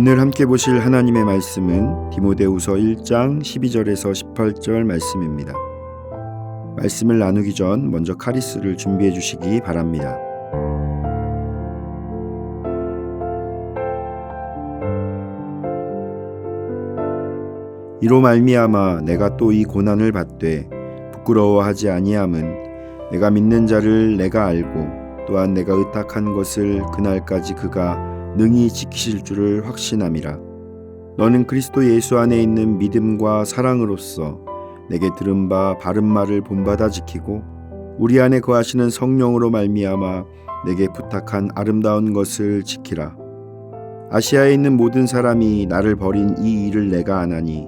오늘 함께 보실 하나님의 말씀은 디모데후서 1장 12절에서 18절 말씀입니다. 말씀을 나누기 전 먼저 카리스를 준비해 주시기 바랍니다. 이로 말미암아 내가 또 이 고난을 받되 부끄러워하지 아니함은 내가 믿는 자를 내가 알고 또한 내가 의탁한 것을 그날까지 그가 능히 지키실 줄을 확신함이라. 너는 그리스도 예수 안에 있는 믿음과 사랑으로서 내게 들은 바 바른 말을 본받아 지키고 우리 안에 거하시는 성령으로 말미암아 내게 부탁한 아름다운 것을 지키라. 아시아에 있는 모든 사람이 나를 버린 이 일을 내가 아나니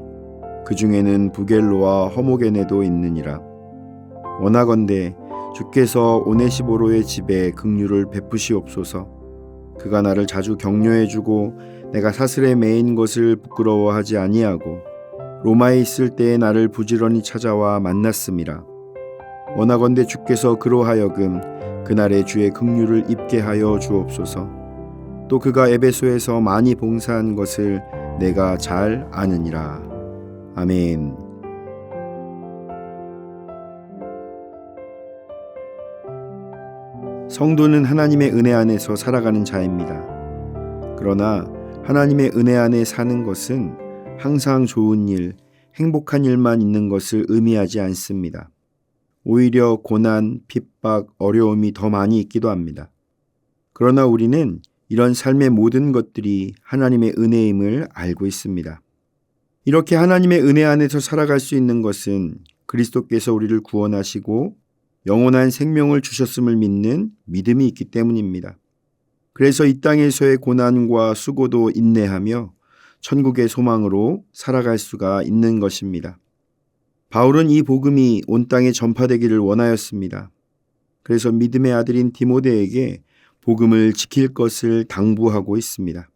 그 중에는 부겔로와 허모게네도 있느니라. 원하건대 주께서 오네시보로의 집에 긍휼을 베푸시옵소서. 그가 나를 자주 격려해주고 내가 사슬에 매인 것을 부끄러워하지 아니하고 로마에 있을 때에 나를 부지런히 찾아와 만났음이라. 원하건대 주께서 그로 하여금 그날의 주의 긍휼을 입게 하여 주옵소서. 또 그가 에베소에서 많이 봉사한 것을 내가 잘 아느니라. 아멘. 성도는 하나님의 은혜 안에서 살아가는 자입니다. 그러나 하나님의 은혜 안에 사는 것은 항상 좋은 일, 행복한 일만 있는 것을 의미하지 않습니다. 오히려 고난, 핍박, 어려움이 더 많이 있기도 합니다. 그러나 우리는 이런 삶의 모든 것들이 하나님의 은혜임을 알고 있습니다. 이렇게 하나님의 은혜 안에서 살아갈 수 있는 것은 그리스도께서 우리를 구원하시고 영원한 생명을 주셨음을 믿는 믿음이 있기 때문입니다. 그래서 이 땅에서의 고난과 수고도 인내하며 천국의 소망으로 살아갈 수가 있는 것입니다. 바울은 이 복음이 온 땅에 전파되기를 원하였습니다. 그래서 믿음의 아들인 디모데에게 복음을 지킬 것을 당부하고 있습니다.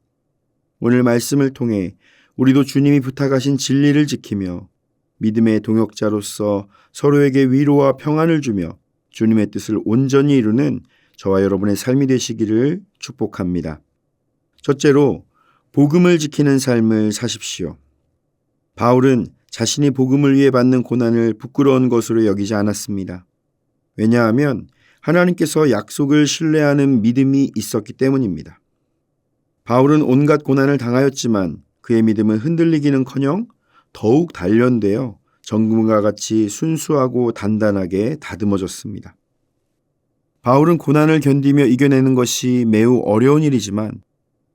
오늘 말씀을 통해 우리도 주님이 부탁하신 진리를 지키며 믿음의 동역자로서 서로에게 위로와 평안을 주며 주님의 뜻을 온전히 이루는 저와 여러분의 삶이 되시기를 축복합니다. 첫째로 복음을 지키는 삶을 사십시오. 바울은 자신이 복음을 위해 받는 고난을 부끄러운 것으로 여기지 않았습니다. 왜냐하면 하나님께서 약속을 신뢰하는 믿음이 있었기 때문입니다. 바울은 온갖 고난을 당하였지만 그의 믿음은 흔들리기는커녕 더욱 단련되어 정금과 같이 순수하고 단단하게 다듬어졌습니다. 바울은 고난을 견디며 이겨내는 것이 매우 어려운 일이지만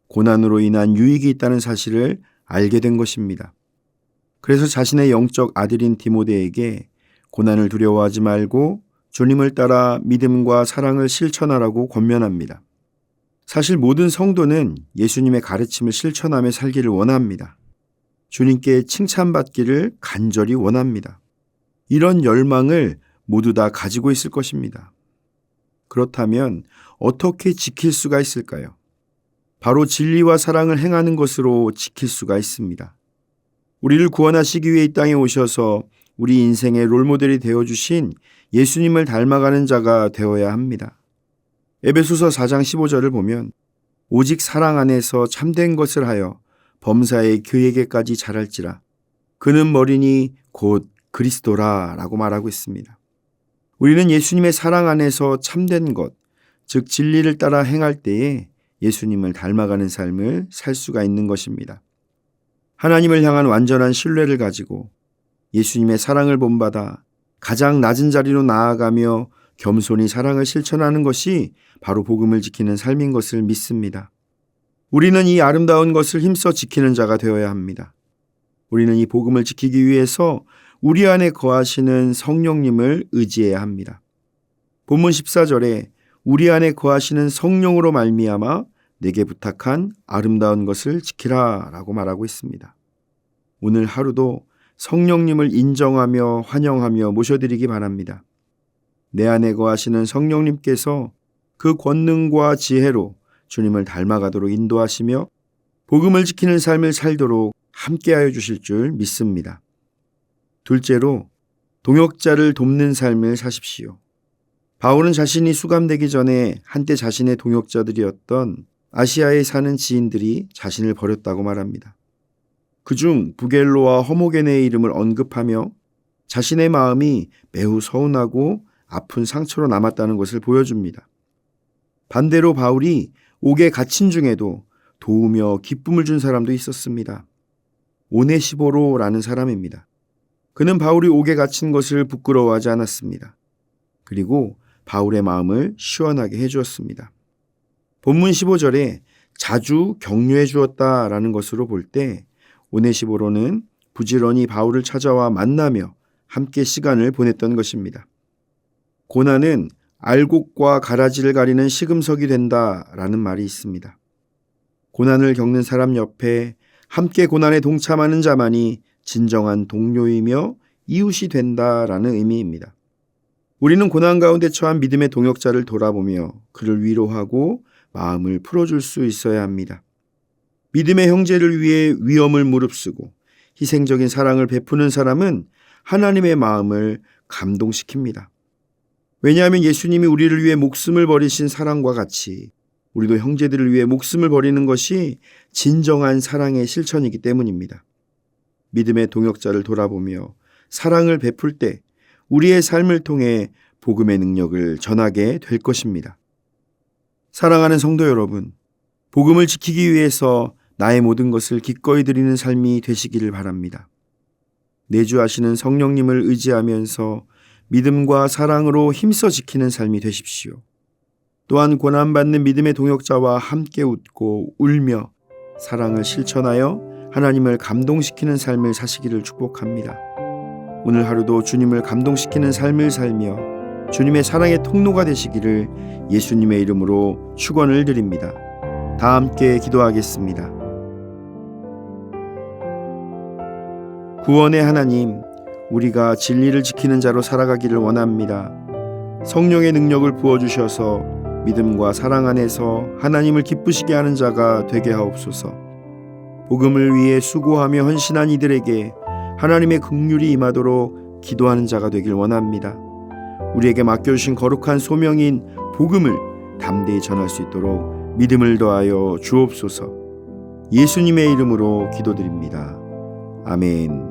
고난으로 인한 유익이 있다는 사실을 알게 된 것입니다. 그래서 자신의 영적 아들인 디모데에게 고난을 두려워하지 말고 주님을 따라 믿음과 사랑을 실천하라고 권면합니다. 사실 모든 성도는 예수님의 가르침을 실천하며 살기를 원합니다. 주님께 칭찬받기를 간절히 원합니다. 이런 열망을 모두 다 가지고 있을 것입니다. 그렇다면 어떻게 지킬 수가 있을까요? 바로 진리와 사랑을 행하는 것으로 지킬 수가 있습니다. 우리를 구원하시기 위해 이 땅에 오셔서 우리 인생의 롤모델이 되어주신 예수님을 닮아가는 자가 되어야 합니다. 에베소서 4장 15절을 보면 오직 사랑 안에서 참된 것을 하여 범사의 교에게까지 자랄지라 그는 머리니 곧 그리스도라 라고 말하고 있습니다. 우리는 예수님의 사랑 안에서 참된 것, 즉 진리를 따라 행할 때에 예수님을 닮아가는 삶을 살 수가 있는 것입니다. 하나님을 향한 완전한 신뢰를 가지고 예수님의 사랑을 본받아 가장 낮은 자리로 나아가며 겸손히 사랑을 실천하는 것이 바로 복음을 지키는 삶인 것을 믿습니다. 우리는 이 아름다운 것을 힘써 지키는 자가 되어야 합니다. 우리는 이 복음을 지키기 위해서 우리 안에 거하시는 성령님을 의지해야 합니다. 본문 14절에 우리 안에 거하시는 성령으로 말미암아 내게 부탁한 아름다운 것을 지키라라고 말하고 있습니다. 오늘 하루도 성령님을 인정하며 환영하며 모셔드리기 바랍니다. 내 안에 거하시는 성령님께서 그 권능과 지혜로 주님을 닮아가도록 인도하시며 복음을 지키는 삶을 살도록 함께하여 주실 줄 믿습니다. 둘째로 동역자를 돕는 삶을 사십시오. 바울은 자신이 수감되기 전에 한때 자신의 동역자들이었던 아시아에 사는 지인들이 자신을 버렸다고 말합니다. 그중 부겔로와 허모겐의 이름을 언급하며 자신의 마음이 매우 서운하고 아픈 상처로 남았다는 것을 보여줍니다. 반대로 바울이 옥에 갇힌 중에도 도우며 기쁨을 준 사람도 있었습니다. 오네시보로라는 사람입니다. 그는 바울이 옥에 갇힌 것을 부끄러워하지 않았습니다. 그리고 바울의 마음을 시원하게 해주었습니다. 본문 15절에 자주 격려해 주었다라는 것으로 볼 때 오네시보로는 부지런히 바울을 찾아와 만나며 함께 시간을 보냈던 것입니다. 고난은 알곡과 가라지를 가리는 시금석이 된다라는 말이 있습니다. 고난을 겪는 사람 옆에 함께 고난에 동참하는 자만이 진정한 동료이며 이웃이 된다라는 의미입니다. 우리는 고난 가운데 처한 믿음의 동역자를 돌아보며 그를 위로하고 마음을 풀어줄 수 있어야 합니다. 믿음의 형제를 위해 위험을 무릅쓰고 희생적인 사랑을 베푸는 사람은 하나님의 마음을 감동시킵니다. 왜냐하면 예수님이 우리를 위해 목숨을 버리신 사랑과 같이 우리도 형제들을 위해 목숨을 버리는 것이 진정한 사랑의 실천이기 때문입니다. 믿음의 동역자를 돌아보며 사랑을 베풀 때 우리의 삶을 통해 복음의 능력을 전하게 될 것입니다. 사랑하는 성도 여러분, 복음을 지키기 위해서 나의 모든 것을 기꺼이 드리는 삶이 되시기를 바랍니다. 내주하시는 성령님을 의지하면서 믿음과 사랑으로 힘써 지키는 삶이 되십시오. 또한 고난받는 믿음의 동역자와 함께 웃고 울며 사랑을 실천하여 하나님을 감동시키는 삶을 사시기를 축복합니다. 오늘 하루도 주님을 감동시키는 삶을 살며 주님의 사랑의 통로가 되시기를 예수님의 이름으로 축원을 드립니다. 다 함께 기도하겠습니다. 구원의 하나님, 우리가 진리를 지키는 자로 살아가기를 원합니다. 성령의 능력을 부어주셔서 믿음과 사랑 안에서 하나님을 기쁘시게 하는 자가 되게 하옵소서. 복음을 위해 수고하며 헌신한 이들에게 하나님의 긍휼이 임하도록 기도하는 자가 되길 원합니다. 우리에게 맡겨주신 거룩한 소명인 복음을 담대히 전할 수 있도록 믿음을 더하여 주옵소서. 예수님의 이름으로 기도드립니다. 아멘.